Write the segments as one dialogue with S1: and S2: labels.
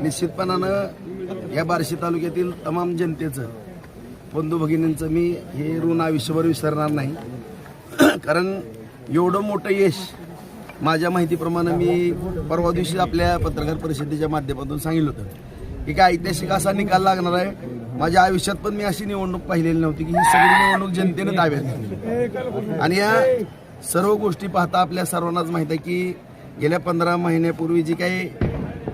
S1: निश्चितपणानं या बार्शी तालुक्यातील तमाम जनतेचं बंधू भगिनींचं मी हे ऋण आयुष्यभर विसरणार नाही. कारण एवढं मोठं यश माझ्या माहितीप्रमाणे मी परवा दिवशी आपल्या पत्रकार परिषदेच्या माध्यमातून सांगितलं होतं. की काय ऐतिहासिक असा निकाल लागणार आहे. माझ्या आयुष्यात पण मी अशी निवडणूक पाहिलेली नव्हती की ही सगळी निवडणूक जनतेनं ताब्यात घेतली. आणि या सर्व गोष्टी पाहता आपल्या सर्वांनाच माहीत आहे की गेल्या पंधरा महिन्यापूर्वी जी काही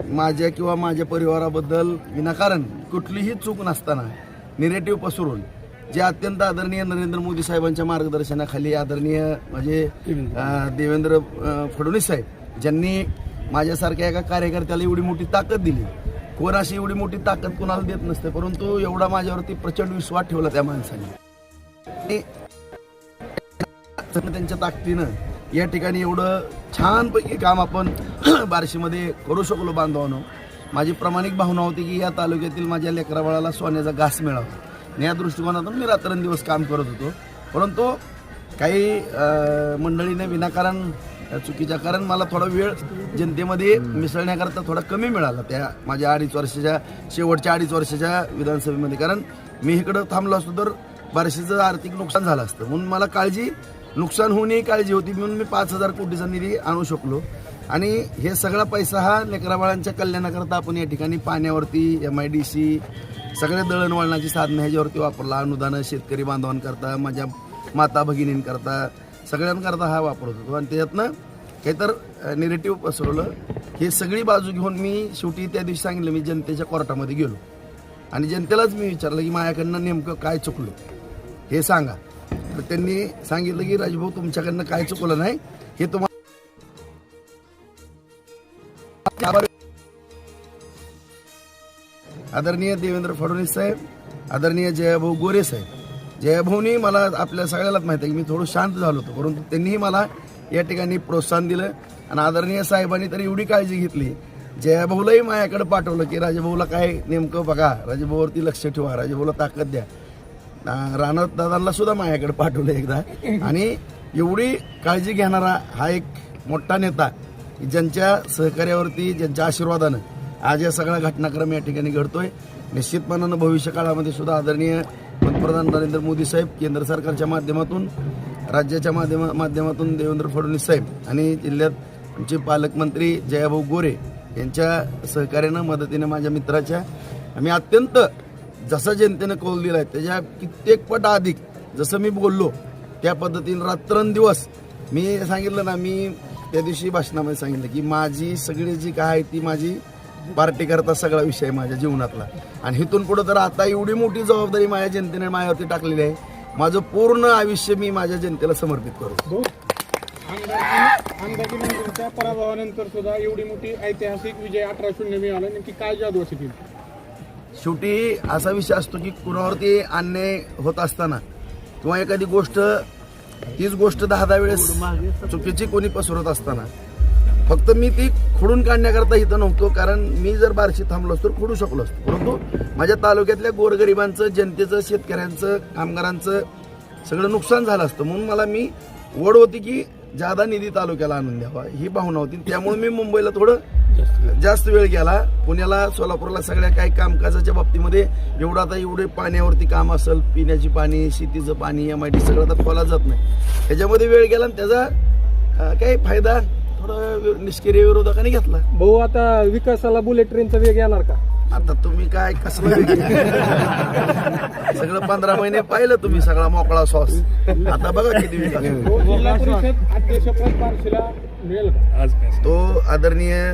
S1: माझ्या किंवा माझ्या परिवाराबद्दल विनाकारण कुठलीही चूक नसताना निरेटिव्ह पसरून जे अत्यंत आदरणीय नरेंद्र मोदी साहेबांच्या मार्गदर्शनाखाली आदरणीय म्हणजे देवेंद्र. फडणवीस साहेब ज्यांनी माझ्यासारख्या एका कार्यकर्त्याला एवढी मोठी ताकद दिली. कोण अशी एवढी मोठी ताकद कोणाला देत नसते परंतु एवढा माझ्यावरती प्रचंड विश्वास ठेवला त्या माणसाने. त्यांच्या ताकदीनं या ठिकाणी एवढं छानपैकी काम आपण बार्शीमध्ये करू शकलो बांधवानं. माझी प्रामाणिक भावना होती की या तालुक्यातील माझ्या लेकराबाळाला सोन्याचा घास मिळावा. आणि या दृष्टिकोनातून मी रात्रंदिवस काम करत होतो. परंतु काही मंडळीने विनाकारण चुकीच्या कारण मला थोडा वेळ जनतेमध्ये मिसळण्याकरता थोडा कमी मिळाला त्या माझ्या अडीच वर्षाच्या शेवटच्या अडीच वर्षाच्या विधानसभेमध्ये. कारण मी इकडं थांबलो असतो तर बार्शीचं आर्थिक नुकसान झालं असतं. म्हणून मला काळजी नुकसान होऊनही काळजी होती. म्हणून मी पाच हजार कोटीचा निधी आणू शकलो. आणि हे सगळा पैसा हा लेकराबाळांच्या कल्याणाकरता आपण या ठिकाणी पाण्यावरती एम आय डी सी सगळ्या दळणवळणाची साधनं ह्याच्यावरती वापरला. अनुदानं शेतकरी बांधवांकरता माझ्या माता भगिनींकरता सगळ्यांकरता हा वापरत होतो. आणि त्याच्यातनं काहीतर निगेटिव्ह पसरवलं. हे सगळी बाजू घेऊन मी शेवटी त्या दिवशी सांगितलं मी जनतेच्या कोर्टामध्ये गेलो. आणि जनतेलाच मी विचारलं की माझ्याकडनं नेमकं काय चुकलं? हे सांगा. तर त्यांनी सांगितलं की राजभाऊ तुमच्याकडनं काय चुकलं नाही हे तुम्हाला आदरणीय देवेंद्र फडणवीस साहेब आदरणीय जयाभाऊ गोरे साहेब. जयाभाऊनी मला आपल्या सगळ्यालाच माहिती आहे की मी थोडं शांत झालो होतो परंतु त्यांनीही मला या ठिकाणी प्रोत्साहन दिलं आणि आदरणीय साहेबांनी तर एवढी काळजी घेतली. जयाभाऊलाही माझ्याकडे पाठवलं की राजभाऊला काय नेमकं बघा राजभाऊवरती लक्ष ठेवा राजभाऊला ताकद द्या. अं, दादांना सुद्धा माझ्याकडे पाठवलं एकदा. आणि एवढी काळजी घेणारा हा एक मोठा नेता ज्यांच्या सहकार्यावरती ज्यांच्या आशीर्वादानं आज या सगळा घटनाक्रम या ठिकाणी घडतोय. निश्चितपणानं भविष्य काळामध्ये सुद्धा आदरणीय पंतप्रधान नरेंद्र मोदी साहेब केंद्र सरकारच्या माध्यमातून राज्याच्या माध्यमा माध्यमातून देवेंद्र फडणवीस साहेब आणि जिल्ह्यात आमचे पालकमंत्री जयाभाऊ गोरे यांच्या सहकार्यानं मदतीने माझ्या मित्राच्या आम्ही अत्यंत जसा जनतेनं कौल दिलाय त्याच्या कित्येक पट अधिक जसं मी बोललो त्या पद्धतीनं रात्रंदिवस मी सांगितलं ना मी त्या दिवशी भाषणामध्ये सांगितलं की माझी सगळी जी काय आहे ती माझी पार्टी करता सगळा विषय आहे माझ्या जीवनातला. आणि इथून पुढे तर आता एवढी मोठी जबाबदारी माझ्या जनतेने माझ्यावरती टाकलेली आहे. माझं पूर्ण आयुष्य मी माझ्या जनतेला समर्पित करतो
S2: म्हणजे पराभवानंतर सुद्धा एवढी मोठी ऐतिहासिक विजय अठरा शून्य मिळाला नेमकी काय जादू असेल
S1: शेवटी असा विषय असतो की कुणावरती अन्याय होत असताना किंवा एखादी गोष्ट तीच गोष्ट दहा दहा वेळेस चुकीची कोणी पसरत असताना फक्त मी ती खोडून काढण्याकरता इथं नव्हतो कारण मी जर बारशी थांबलो असतो तर खोडू शकलो असतो. परंतु माझ्या तालुक्यातल्या गोरगरिबांचं जनतेचं शेतकऱ्यांचं कामगारांचं सगळं नुकसान झालं असतं. म्हणून मला मी ओढ होती की जादा निधी तालुक्याला आणून द्यावा ही भावना होती. त्यामुळे मी मुंबईला थोडं जास्त. वेळ गेला. पुण्याला सोलापूरला सगळ्या काही कामकाजाच्या बाबतीमध्ये एवढं आता एवढे पाण्यावरती काम असेल पिण्याची पाणी शेतीचं पाणी एम आय टी सगळं आता खोला जात नाही. त्याच्यामध्ये वेळ गेला आणि त्याचा काही फायदा थोडा निष्क्रिय विरोधकाने घेतला.
S2: भाऊ आता विकासाला बुलेट ट्रेनचा वेग येणार का?
S1: आता तुम्ही काय कसलं सगळं पंधरा महिने पाहिलं तुम्ही सगळा मोकळा सॉस आता बघा किती विकास तो आदरणीय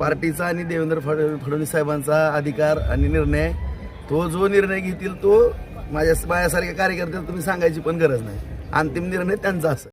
S1: पार्टीचा आणि देवेंद्र फड- फडणवीस साहेबांचा अधिकार आणि निर्णय. तो जो निर्णय घेतील तो माझ्या माझ्यासारख्या कार्यकर्त्याला तुम्ही सांगायची पण गरज नाही. अंतिम निर्णय त्यांचा असेल.